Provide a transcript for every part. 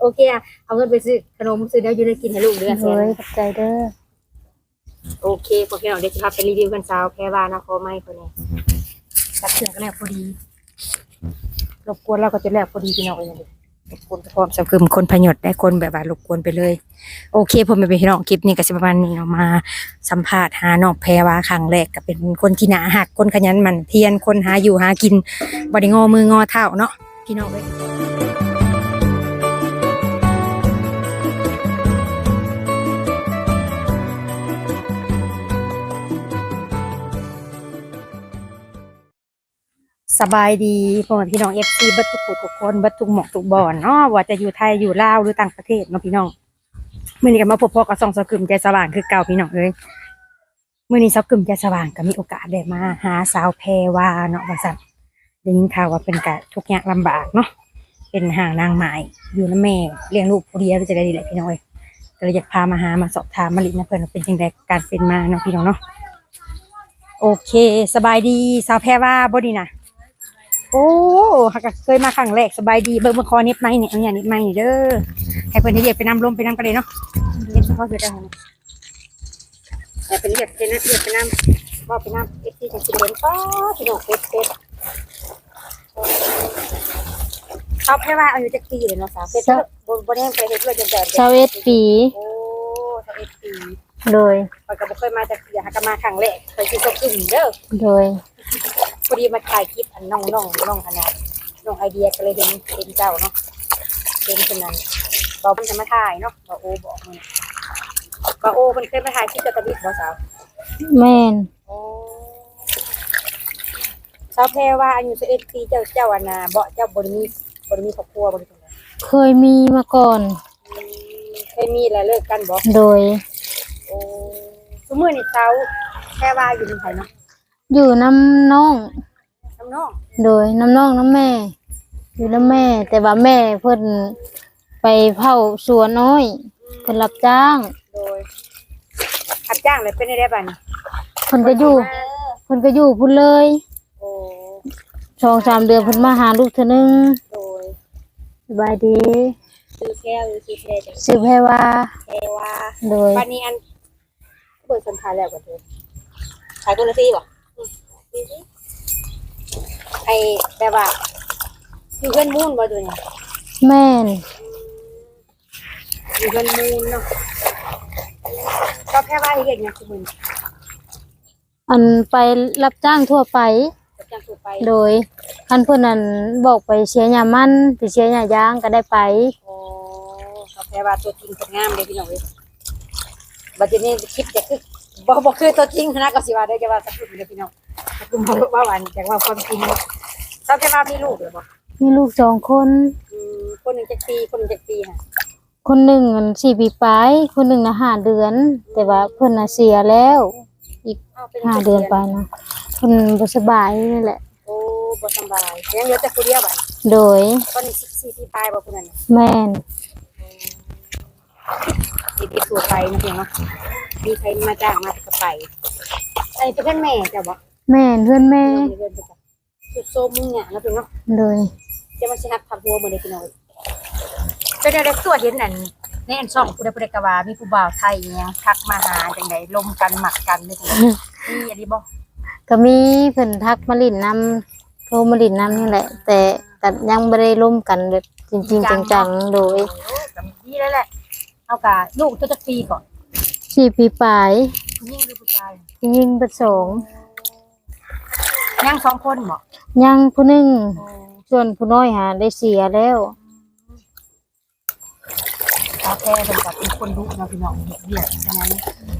โอเคอะเอาเงินไปซื้อขนมซื้อแนวอยู่ในกินให้ลูกเดือนโดยขอบใจเด้อโอเคพวกพี่น้องเด็กสิพาไปรีวิวกันสาวแค่ว่านะขอไม่คนนี้ตัดเครื่องก็แล้วพอดีรบกวนเราก็จะแล้วพอดีพี่น้องเองรบกวนพร้อมสังคือคนพยศได้คนแบบว่ารบกวนไปเลย โอเคผมเป็นพี่น้องคลิปนี้ก็สิประมาณนี้เนาะมาสัมภาษณ์หาน้องแพรว่าครั้งแรกก็เป็นคนที่หนาหักคนขยันหมั่นเพียรคนหาอยู่หากินบ่ได้งอมืองอเท้าเนาะพี่น้องเอ้ย บายดีพ่อแม่พี่น้อง FC เบิดทุกผู้ทุกคนเบิดทุกหมอกทุกบอนเนาะว่าจะอยู่ไทยอยู่ลาวหรือต่างประเทศเนาะพี่น้องเมื่อนี้ก็มาพบพ่อกับซองสกึมใจสว่างคือเก่าพี่น้องเอ้ยมื่อนี้สกึมใจสว่างก็มีโอกาสได้มา หาสาวแพรวาเนาะว่าสั่นได้ยินข่าวว่าเป็นกะทุกข์ยากลำบากเนาะเป็นห่างนางไม้อยู่น้ำแม่เลี้ยงลูกผู้เดียวจะได้ดีแหละพี่น้องเอ้ยก็เลยอยากพามาหามาสอบถามมาลินะเพิ่อนว่าเป็นจังไดการเป็นมาเนาะพี่น้องเนาะโอเค สบายดีสาวแพรวาบ่ดีนะ โอ้ฮักก็เคยมาครั้งแรกสบายดีเบิ่งเบิ่งคอเน็บไม้เนี่ยเอาอย่างเน็บไม้นี่เด้อให้เพิ่นให้เรียกไปนำลมไปนำกันเลยเนาะเรียกเฉพาะคือได้ไหมแต่เป็นเรียกเป็นเรียกเป็นน้ำว่าเป็นน้ำเอฟซีจะกินเล่นก็พี่น้องเป็ดเป็ดเขาแค่ว่าอายุจะปีเลยเนาะสาวเป็ดบนบนแห้งไปเฮ็ดเลยจนแต่ชาวเอ็ดปีโอ้สาวเอ็ดปี โดยปอยก็บ่เคยมาจากเสียหากมาครั้งแรกเคยกินก็กินเด้อโดยพอดีมาถ่ายคลิปอันน้องน้องน้องอันนั้นน้องไอเดียก็เลยเห็นเห็นเจ้าเนาะเห็นคนนั้นบอกมันจะมาถ่ายเนาะบอกโอบอกมันบอกโอมันเคยมาถ่ายคลิปกับตะบิดบ่สาวแม่นโอ้สาวแพรว่าอายุสิบเอ็ดปีเจ้าเจ้าอันนาเบาะเจ้าบริมีบริมีครอบครัวบริสุทธิ์เคยมีมาก่อนเคยมีแล้วเลิกกันบ่โดยโอ้ สมมือนี่สาวแพรว่าอยู่ในไผเนาะอยู่น้ำน้อง น้ำน้องโดยน้ำน้องน้ำแม่ อยู่น้ำแม่ แต่ว่าแม่เพิ่นไปเผาสวนน้อยเพิ่นรับจ้างโดยขับจ้างเลยเป็นได้บ้านี่เพิ่นก็อยู่เพิ่นก็อยู่พุ่นเลยโอ้สองสามเดือนเพิ่นมาหาลูกเทื่อนึงโดยสบายดี ซื้อแก้วหรือซื้อเพลจังซื้อแพรว่าแพรว่าโดยบ้านนี้อัน เปิดสันทานแล้วกันเถอะขายตัวละสี่บ่อืมสี่สิไอแต่ว่าอยู่เพื่อนมูนบ่ตัวนี้แม่นอยู่เพื่อนมูนเนาะก็แค่ว่าเห็นเนี่ยคือมึงอันไปรับจ้างทั่วไปจะจ้างตัวไป โดยคันเพื่อนนั้นบอกไปเชียร์ยามันไปเชียร์ยายางก็ได้ไปโอ้ก็แค่ว่าตัวจริงตัวงามเลยพี่น้องเว้ย บัดนี้คลิปจะคือบ่บ่คือตัวจริงนะก็สิว่าได้จะว่าสักครู่เดียวพี่น้องคือบ่ว่าหวานจากว่าความจริงเขาแค่ว่ามีลูกเหรอบ่มีลูกสองคน อืมคนหนึ่งจักปีคนหนึ่งจักปีค่ะคนหนึ่งมันสี่ปีปลายคนหนึ่งนะห้าเดือน แต่ว่าเพิ่นน่ะเสียแล้วอ้าวเป็นห้าเดือนไปนะเพิ่นบ่สบายนี่แหละ โอ้บ่สำบายยังเหลือแต่ผู้เดียวบัดโดยตอนนี้14ปีปลายบ่ผู้นั้นน่ะแม่น สิไปสู่ไปนะเพียงเนาะมีใครมาจ้างมาก็ไปไอ้เป็นแม่จ้ะบ่แม่นเพื่อนแม่เดินไปจ้ะสุดโซมมึงเนี่ยนะเพียงเนาะโดยจะมาสิฮับทับหัวมือเด็กน้อยเป็นอะไรตัวเห็นนั่นในอันช่องผู้ใดผู้ใดกว่ามีผู้บ่าวไทยเนี่ยทักมาหาจังไดลมกันหมักกันนี่นี่อันนี้บ่ก็มีเพิ่นทักมาลินนำโทรมาลินนำนี่แหละ แต่ก็ยังบ่ได้ร่วมกันแบบจริง ๆ จังๆโดยก็ดีแล้วแหละ เอากะลูกตัวจักปีก่อนสี่ปีปลายผู้หญิงหรือผู้ชายยิงประสงค์ยังสองคนบ่ยังผู้หนึงส่วนผู้น้อยหาได้เสียแล้ว ตาแท้เป็นกับเป็นคนดุเนาะพี่น้องเฮ็ดเวียกฉะนั้น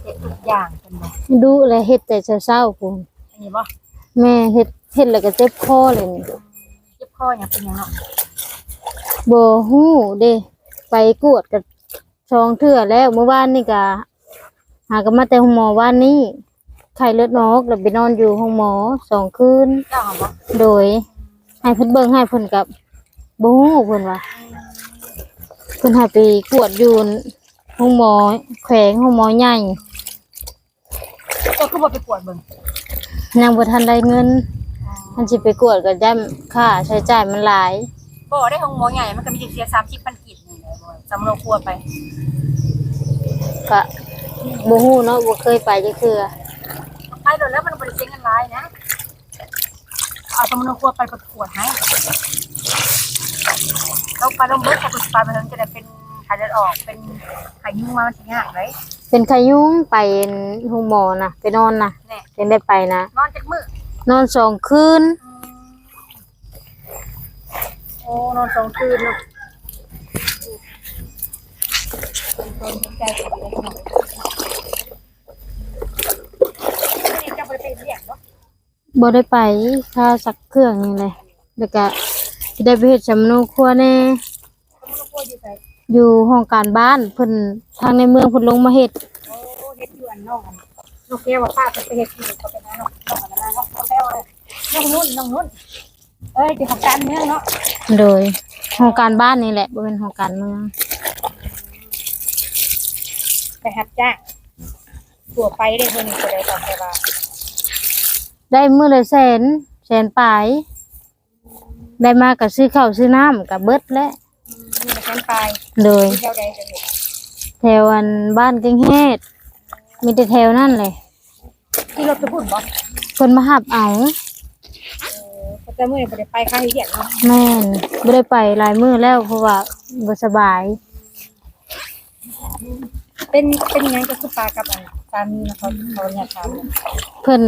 เฮ็ดทุกอย่างเป็นบ่ดูแลเฮ็ดแต่เช้าๆพุ่นอันนี้บ่แม่เฮ็ดเฮ็ดแล้วก็เจ็บคอเลยนี่เจ็บคอหยังเป็นหยังเนาะบ่ฮู้เด้ไปกวดกับช่ องเทื่อแล้วเมื่อวานนี่ก็หากันมาแต่ห้องหมอวานนี้ไข้เลือดออกแล้วไปนอนอยู่ห้องหมอสองคืนเจ้าบ่โดยให้เพิ่นเบิ่งให้เพิ่นกับบ่ฮู้เพิ่นว่าเพิ่นให้ไปกวดอยู่ห้องหมอแขวงห้องหมอใหญ่เจ้าคือบ่ไปกวดเบิ่งยังบ่ทันได้เงินมันสิไปกวดก็ย่ํค่าใช้จ่ายมันหลายบ่ได้ของหมอใหญ่มันก็มีแต่เสีย30,000 กีบนี่แหละบ่ำโนครัวไปก็บ่ฮู้เนาะบ่เคยไปจักเทื่อไปโดนแล้วมันบริเซ็งกันร้ายนะเอาสำโนครัวไปประกวดให้เราไปลงเบิร์ดกับตุสปาไปเพิ่งจะได้เป็นไข่เลือดออกเป็นไข่ยุ่งมามันถึงยากเลยเป็นไข้ยุงไปห้องหมอน่ะ ไปนอนน่ะแน่จังได้ไปนะ นอนจากมือนอนสองคืน โอ้นอนสองคืนเนาะ ใจสุดเลยเนาะนี่จะบริเป็นเสียงเนาะบ่ได้ไปค่าซักเครื่องนี่แหละแล้วก็สิได้ไปเฮ็ดสำนูครัวแน่สำโนครัวอยู่ไหนอยู่ห้องการบ้านเพิ่นทางในเมืองเพิ่นลงมาเฮ็ดโอ้เฮ็ดอยู่อันนอกอันลูกแก้วว่าป้าไปเฮ็ดอยู่ก็เป็นน้องน้องอันนั้นน้องแก้วเลยน้องนุ่นน้องนุ่นเอ้ยเกี่ยวกับการเมืองเนาะโดยห้องการบ้านนี่แหละบ่เป็นห้องการเมือง ไปหับจ้างตัวไปได้เท่านี้ก็ได้ตามแต่ว่าได้มื้อละแสนแสนปลายได้มาก็ซื้อข้าวซื้อน้ำก็เบิดแล้วมีแต่แฟนไปโดยที่เท่าใดจะเห็นแถวอันบ้านกิงเฮ็ดมีแต่แถวนั่นเลยที่รถจะพูดบ่เพิ่นมาหับเอาเออแต่เมื่อนี้บ่ได้ไปค่าเรียกเนาะแม่นบ่ได้ไปหลายมื้อแล้วเพราะว่าบ่สบาย เป็นเป็นหยังก็คือปลากับอันสามีนะเขาเขาเนี่ยถามเพิ่น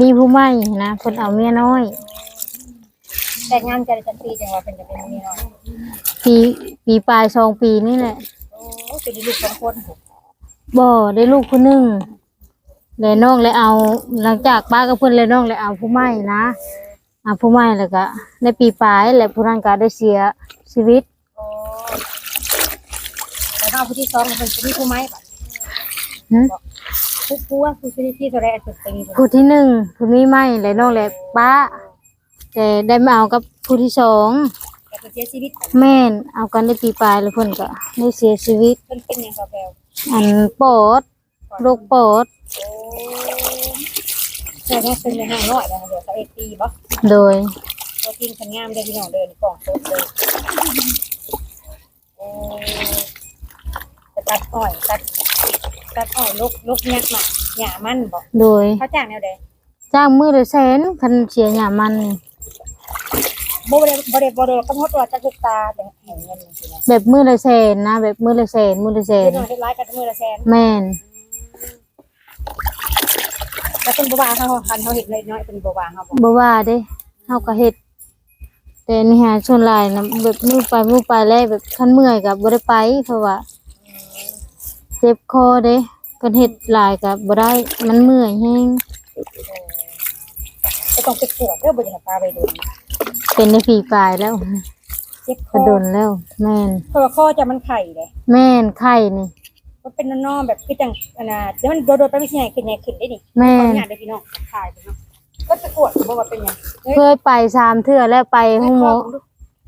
มีผู้ใหม่นะเพิ่นเอาเมียน้อยแต่งงานกันจันปีจังว่าเป็นจะเป็นเมียน้อยปีปีปลายสองปีนี่แหละโอ้เป็นลูกสองคนบ่ได้ลูกคนหนึงแล้วน้องเลยเอา หลังจากป้ากับเพิ่นแล้วน้องเลยเอาผู้ใหม่นะเอาผู้ใหม่แล้วก็ในปีปลายแล้วผู้นั้นก็ได้เสียชีวิตโอ้ แต่ถ้าผู้ที่สองเป็นผู้ที่ผู้ไม้บัดหึผู้ผู้ว่าผู้ที่ที่ตัวแรกสุดเป็นผู้ที่หนึ่งผู้นี้ไม่แล้วน้องเลยป้าแต่ได้มาเอากับผู้ที่สองแต่เป็นเสียชีวิตแม่นเอากันได้ปีปลายแล้วเพิ่นก็ได้เสียชีวิต เป็นเป็นอย่างกับแววอันปอดโรคปอดโอ้ใช่ว่าเป็นอย่างน้อยนะเดี๋ยวเขาเอตีบ่โดยตัวจริงขันงามได้พี่น้องเดินกล่องโต๊ะเลยโอ้จะ ตัดอ้อยตัดตัดอ้อยลกลกยักษ์มาหย่ามันบ่โดยเขาจ้างแนวใดจ้างมือละแสนคันเสียหยามันนี่บ่ได้บ่ได้บ่ได้กำหนดว่าจะเฮ็ดตาแต่ให้เงินจังซี่นะแบบมือละแสนนะแบบมือละแสนมือละแสเฮ็นดน้อยเฮ็ดหลายกันมื้อละแสนแม่นแล้วเป็นบ่ว่าเขาคันเขาเฮ็ดน้อยๆเป็นบ่ว่าเขาบ่บ่ว่าเด้เฮาก็เฮ็ดแต่นี่หาส่วนหลายนะแบบมือไปมือไปแล้วแบบคันเมื่อยก็บ่ได้ไปเพราะว่า เจ็บคอเด้กันเฮ็ดหลายก็บ่ได้มันเมื่อยแฮงก็ต้องไปตรวจเด้อบ่ได้ให้ตาไปดูเป็นในปีปลายแล้วเจ็บคกระอโดนแล้ว แม่นเพราะว่าคอจะมันไข่เด้แม่นไข้นี่ มันเป็นนอนๆแบบคือจังอันน่ะเดี๋ยวมันโดดๆไปไม่ใช่ใหญ่ขึ้นใหญ่ขึ้นได้นี่แม่ ขอนอนุญาตเด้อพี่น้องถ่ายไปเนาะก็จะตรวจบ่ว่าเป็นหยังเฮ้ย เคยไปสามเทื่อแล้วไปห้องหมอ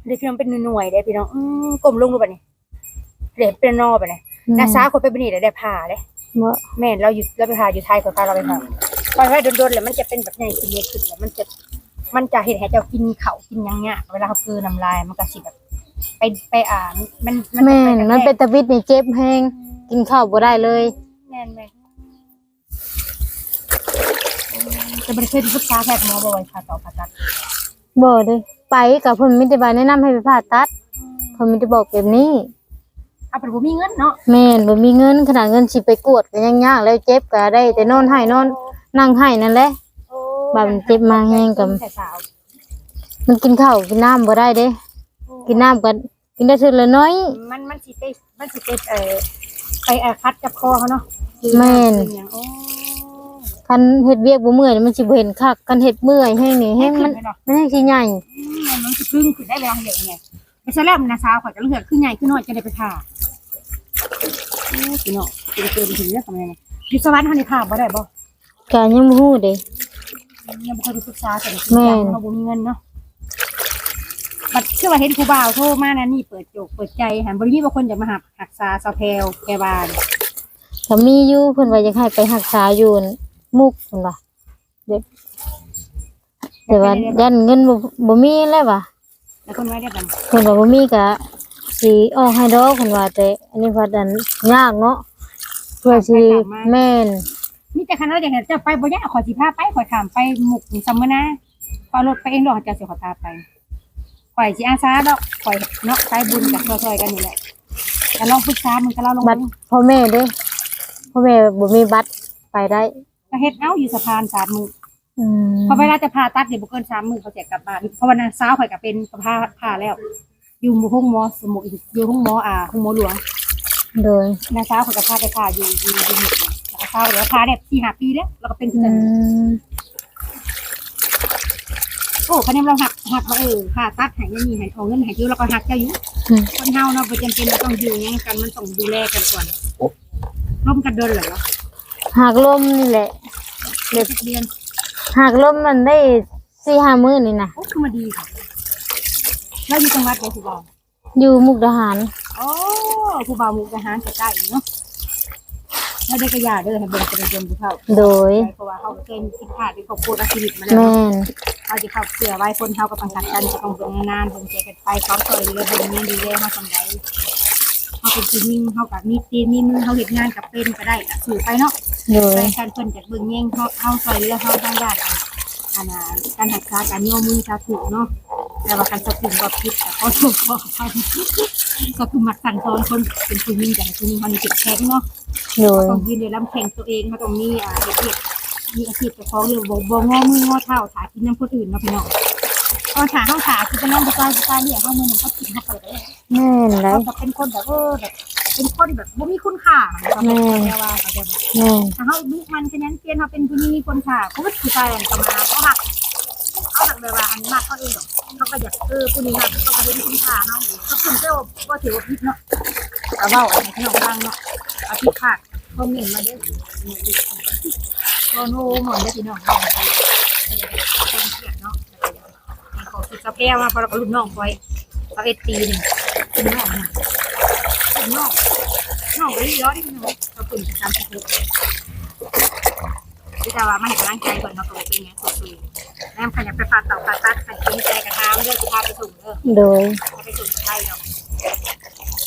เด็กพี่น้องเป็นหน่วยๆเด้อพี่น้องอืมกลมลงดูบัดนี้เด็กเป็นนอไปเลย นาซาคนไปบัดนี้ได้ได้ผ่าเด้บ่แม่นเราอยู่เราไปผ่าอยู่ไทยคนพาเราไปผ่าตอนแรกโดนๆแล้วมันจะเป็นแบบใหญ่ขึ้นใหญ่ขึ้นแล้วมันจะมันจะเห็นให้เจ้ากินข้าวกินหยังเนี่ยเวลาเขากลืนน้ำลายมันก็สิแบบไปไปอ่านมันแม่นจะมันเป็นตะวิดนี่เจ็บแฮงกินข้าวบ่ได้เลยแม่นแม่นจะบริเคยปรึกษาแพทย์หมอบ่ไว้ผ่าต่อผ่าตัดบ่เด้ไปกับเพิ่นมีแต่ว่าแนะนำให้ไปผ่าตัดเพิ่นมีแต่บอกแบบนี้ เอาเป็นบ่มีเงินเนาะแม่นบ่มีเงินขนาดเงินสิไปกวดก็ยังยากแล้วเจ็บก็ได้ แต่นอนให้นอนนั่งให้นั่นแหละ โอ้บาดมันเจ็บมาแห้งกับ แต่สาวมันกินข้าวกินน้ำบ่ได้เด้ กินน้ำก็กินได้ทีละน้อย มันมันสิไปมันสิไปเอ่อไปเอ่อคัดกับคอเขาเนาะแม่น กิอย่างโอ้คันเฮ็ดเวียกบ่เมื่อยมันสิบ่เห็นคักคันเฮ็ดเมื่อยแห้งนี่แห้งมันขึ้ไปเนาะมันแห้งสิใหญ่อืมมันสิพึ่งขึ้นได้เวลาเหลืองไง ไม่ใช่แล้วมันนะสาวข่อยจะเหลืองขึ้นใหญ่ขึ้นน้อยจะได้ไปผ่าโอ้พี่เนาะเป็นเกินถึงเรื่องทำไงเนี่ยอยู่สวรรค์เฮานี่ผ่าบ่ได้บ่ก็ยังบ่ฮู้เด้ยังบ่เคยไปปรึกษาแต่แม่แม่นเราบ่มีเงินเนาะบัดคือว่าเห็นครูบ่าวโทรมานะนี่เปิดโจกเปิดใจหันบ่ได้มีบางคนอยากมาหักหักษาสาวแพรวแกบ้านก็มีอยู่เพิ่นว่าอยากให้ไปรักษาอยู่มุกเพิ่นว่าเด็กแต่ว่ายันเงินบ่บ่มีแล้วว่ะ แล้วคนไว้ได้บัดเพิ่นว่าบ่มีก็สิออกให้ดอกเพิ่นว่าแต่อันนี้พัดอันยากเนาะเพื่อสิแม่นมีแต่คันเราอยากเห็นเจ้าไปบ่ยากขอสิพาไปขอยถามไปหมุกซัมมอนาขอรถไปเองดอกเจ้าสิขอพาไปข่อยสิอาสาดอกข่อยเนาะไปบุญกับซอยๆกันนี่แหละแต่ลองปรึกษามึงก็เราลงบัตรพ่อแม่เด้พ่อแม่บ่มีบัตรไปได้ก็เฮ็ดเอาอยู่สะพานสามมือ อืมพอเวลาจะพาตัดเดี๋ยวบ่เกินสามมือเขาแจกกลับบ้านเพราะวันนั้นเช้าข่อยก็เป็นพาพาแล้ว อยู่หมู่ห้องหมอสมุกอยู่ห้องหมออ่าห้องหมอหลวงโดยนาเช้าข่อยก็พาไปพาอยู่อยู่อยู่หมู่แล้วก็เช้าเดี๋ยวพาได้สี่ห้าปีแล้วแล้วก็เป็นอืเพื่อนมโอ้คะแนนเราหักหักว่าเออค่าตัดใหายเงินนี่ใหายทองเงินใหายเยอะแล้วก็หักเจ้าอยู่คนเฮาเนาะบ่จำเป็นเราต้องอยู่หยังกันมันต้องดูแลกันก่อนร่วมกันเดินเหรอหากลมนี่แหละเด็กเรียน หากลมมันได้สี่ห้ามื้อนี่นะโอ้คือมาดีค่ะเราอยู่จังหวัดใดผู้บ่าวอยู่มุกดาหารโอ้ผู้บ่าวมุกดาหารใกล้ๆเนาะแล้วได้กระยาเด้อให้เบิ่งเป็นเดิมผู้เฒ่าโดยเพราะว่าเขาเคยมีสิทธิ์ขาดเป็นครอบครัวและชีวิตมาแล้วแม่เนาะนเขาจะเข้าเสือไว้คนเขาก็ต้องหักกันจะต้องเบิ่งนานๆเบิ่งใจกันไปเขาซอยเรือเบิ่งเงี้ยดีเลยเขาทำไรเขาเป็นจีนิ่งเขากับมีตีนมีมือเขาเห็นงานกับเป็นก็ได้ก็สู่ไปเนาะ โดยไปการเพิ่นจากเบิ่งแย่งเขาเขาซอยเรือเขาทางด้านอันน่ะการหักษาการโยมมือชาถูกเนาะแต่ว่าการสกุลบ่ผิดแต่เขาถูกขอไปก็คือมักสั่นสอนคนเป็นผู้หญิงแต่ผู้หญิงเขามีจิตแข็งเนาะโดย ต้องยืนในลำแข่งตัวเองเขาต้องมีอ่าเด็กๆมีอาชีพเจ้าของหรือบ่บ่งอมืองอเท้าถากินน้ำคนอื่นเนาะพี่น้องตอนถาเขาถาคือเป็นน้ำบุกายบุกายเนี่ยเขามือหนึ่งเขากินเขาไปเลยแม่นไรเขาจะเป็นคนแบบเออแบบ เป็นคนแบบบ่มีคุณค่าเขาบอกแต่ว่าเขาจะแบบแม่นถ้าเขาบุกมันฉะนั้นเปลี่ยนเขาเป็นผู้หญิงมีคนค่าเขาก็คือใจกันก็มาเขาหักเขาหักแบบว่าอันมากเขาเองหรอกเขาก็อยากเออผู้นี้หักเขาก็เป็นคุณค่าเขาเขาคนเจ้าก็ถือว่าผิดเนาะแต่ว่าอะไรที่น้องฟังเนาะอาทิตย์ขาดเขาเหม็นมาเด้อโนโน่หมอนได้พี่น้องเนาะคนเกลียดเนาะให้เขาคิดสะเพร่มาเพราะเราก็รุ่นน้องไว้เขาเอ็ดตีหนึ่งคุณน้องนะคุณ น้องน้องก็ย้อนที่น้องเราตื่นจากการสิบหกที่แต่ว่ามันกำลังใจก่อนมาโตเป็นไงตัวตัวแม่ขยับไปปาดต่าปาดตัดใส่กินใจกระทามเด้อจะพาไปส่งเด้อโดยไปส่งใช่เนาะ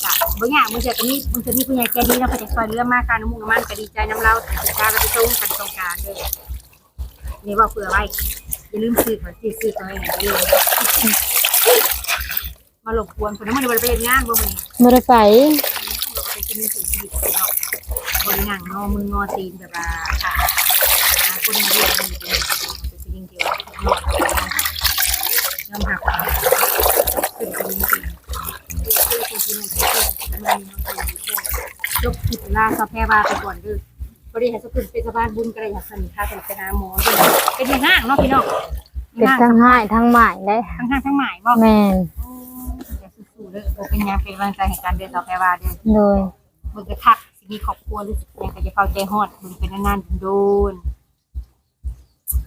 จ้ะบางอย่างมึงจะตรงนี้มึงจะมีผู้ใหญ่ใจดีแล้วก็จะซอยเรื่องมากการน้ำมูกน้ำมันก็ดีใจน้ำเล่าต่สุดท้ายเรไปส่งกันตรงกลารเด้อนี่ว่าเผื่อไว้อย่าลืมซื้อก่อนซื้อซื้อตัวเองอย่าลืม มาหลบกวนคนนั้นมันไปเรียนงานบ่มันบ่ได้ไปเราไปกินสิ่งที่ดีเนาะบริหนังงอมืองอตีนแบบว่าค่ะคนมาเรียนมันเป็นเป็นสิ่งที่ว่านอนน้ำหักเป็นคนจริงยกผิดล่าสะแพร่ว่าไปก่อนดื้อบริหารสกุลเป็นสะพานบุญกระยาสนิทาไปหาหมอเป็นห้างเนาะพี่น้องเป็นทั้งหายทั้งหมายเลยทั้งห้างทั้งหมายบ่แม่นสู้ๆเด้อโอเป็นยังเป็นกำลังใจให้การเดินต่อไปว่าเด้อโดยมึงจะทักสิมีครอบครัวหรือสิยังก็จะเข้าใจฮอดมึงเป็นนานๆโดน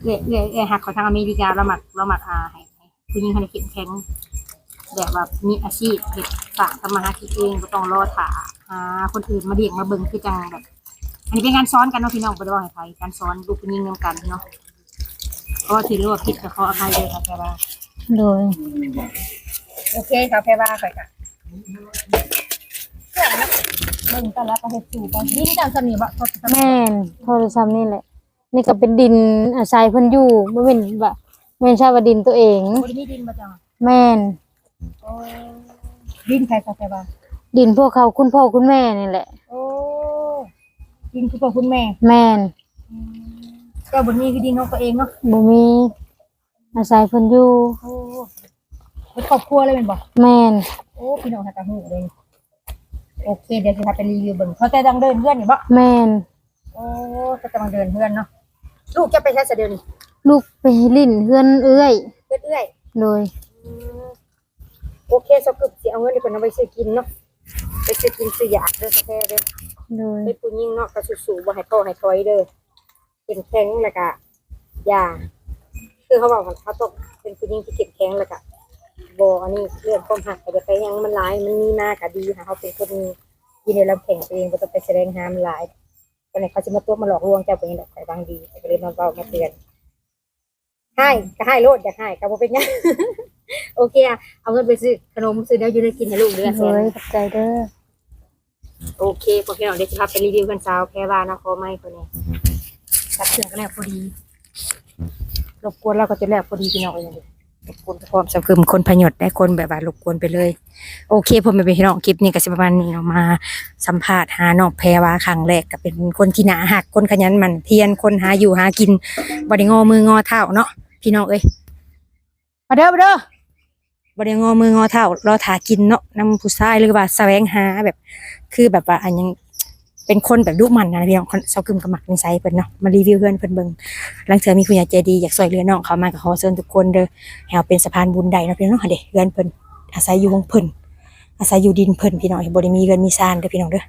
เอ้ยเอ้ยเอ้ยหักเขาทางอเมริกาเราหมักเราหมักอาให้ให้ผู้หญิงคนนี้เข้มแข็งแบบว่ามีอาชีพเฮ็ดฝากทำมาหากินเองบ่ต้องรอถ่าหาคนอื่นมาเลี้ยงมาเบิ่งคือจังแบบ อันนี้เป็นการซ้อนกันเนาะพี่น้องบ่ได้ว่าให้ใครการซ้อนลูกผู้หญิงนำกันเนาะเพราะว่าถือว่าผิดก็ขออภัยเลยค่ะแค่ว่าโดย โอเคค่ะแพรว่าไปค่ะเรื่องนะเบิ่งแต่ละก็เฮ็ดสู่ไปดินจังสนิบ่ทดสอบแม่นโทรศัพท์นี่แหละ นี่ก็เป็นดินอาศัยเพิ่นอยู่บ่เป็นแบบแม่นชาวาดินตัวเองบ่ได้มีดินบ่จังแม่นโอ้ดินใครค่ะแพรว่าดินพวกเขาคุณพ่อคุณแม่นี่แหละ โอ้ดินคือของคุณแม่แม่นเจ้าบ่มีคือดินของตัวเองเนาะบ่มีอาศัยเพิ่นอยู่โอ้ เป็นครอบครัวเลยแม่นบ่แม่นโอ้พี่น้องหากะฮู้เลยโอเคเดี๋ยวสิพาไปรีวิวเบิ่งเขาแต่ต้องเดินเพื่อนนี่บ่แม่นโอ้ก็จะมาเดินเพื่อนเนาะลูกจะไปใช้เสยเดียวนี่ลูกไปลิ้นเฮือนเอื้อยเอื้อยๆโดยโอเคสกึบสิเอาเงินดีกว่าเอาไปซื้อกินเนาะไปซื้อกินซื้อยากเด้อสะแท้เด้อ โดยเป็นผู้หญิงเนาะก็สู้ๆบ่ให้ท้อให้ถอยเด้อเข้มแข็งแล้วก็อย่าคือเขาบอกว่าเขาต้องเป็นผู้หญิงที่เข้มแข็งแล้วก็ บ่อันนี้เรื่องความหักก็จะไปยังมันหลาย มันมีมากก็ดีค่ะเขาเป็นคนยินในลำแข่งตัวเองบ่ต้องไปแสดงหามันหลายก็เลยเขาจะมาตัวมาหลอกลวงเจ้าเป็นแบบใส่บางดีก็เลยมาเว้ามาเตือนให้ก็ให้โลดอยากให้ก็บ่เป็นหยังโอเคอะเอาเงินไปซื้อขนมซื้อแล้วอยู่ในกินให้ลูกเดือนแสเฮ้นยขอบใจเด้อโอเคพวกพี่น้องเดี๋ยวจะพาไปรีวิวกันสาวแพรวานะขอไม่คนนี้ตัดเครื่องก็แล้วพอดีรบกวนเราก็จะแล้วพอดีพี่น้องเลยรบก วนพร้อมสังคมคนพยศได้คนแบบว่ารบกวนไปเลย โอเคผมเป็นพี่น้องคลิปนี้ก็สิประมาณนี้เนาะมาสัมภาษณ์หาน้องแพรวาครั้งแรกก็เป็นคนที่หนาหักคนขยันหมันเพียรคนหาอยู่หากินบ่ได้งอมืองอเท้าเนาะพี่น้องเอ้ยมาเด้อมาเด้อบ่ได้งอมืองอเท้ารอถากินเนาะนำผู้ชายหรือว่าแสวงหาแบบ คือแบบว่าอันยัง เป็นคนแบบลูกมันนะพี่น้องเซากึมกับหมักนิสัยเพิ่นเนาะมารีวิวเพื่อนเพิ่นเบิ่งหลังเทอมีคุณยายใจดีอยากช่วยเหลือน้องเขามาก็ขอเชิญทุกคนเด้อให้เป็นสะพานบุญใดเนาะพี่น้องเด้เพื่อนเพิ่นอาศัยอยู่วงเพิ่นอาศัยอยู่ดินเพิ่นพี่น้องบ่ได้มีเงินมีซานเด้อพี่น้องเด้อ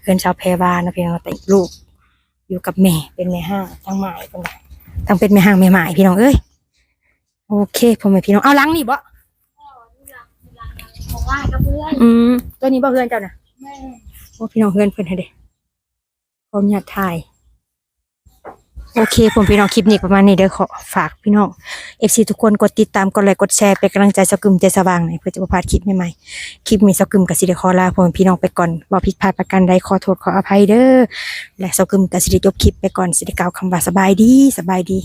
เพื่อนชาวแพรวานะพี่น้องแต่ลูก อยู่กับแม่เป็นแม่ห้างทั้งหมายเพิ่นว่าทั้งเป็นแม่ห้างแม่หมายพี่น้องเอ้ยโอเคผมให้พี่น้องเอาหลังนี่บ่อืมตัวนี้บ่เพื่อนเจ้าน่ะแม่โอ้พี่น้องเพื่อนเพื่อนให้เด้ ออนุญาตถ่าย โอเค ผมพี่น้องคลิปนี้ประมาณนี้เด้อขอฝากพี่น้องเอฟซีทุกคนกดติดตามกดไลค์กดแชร์เป็นกำลังใจสกึมใจสว่างหน่อยเพื่อจะบ่พลาดคลิปใหม่ๆคลิปมีสกึมกับสิริคอลาผมพี่น้องไปก่อนบ่ผิดพลาดประการใดขอโทษขออภัยเด้อและสกึมกับสิริจบคลิปไปก่อนสิเกล่าวคำว่าสบายดีสบายดี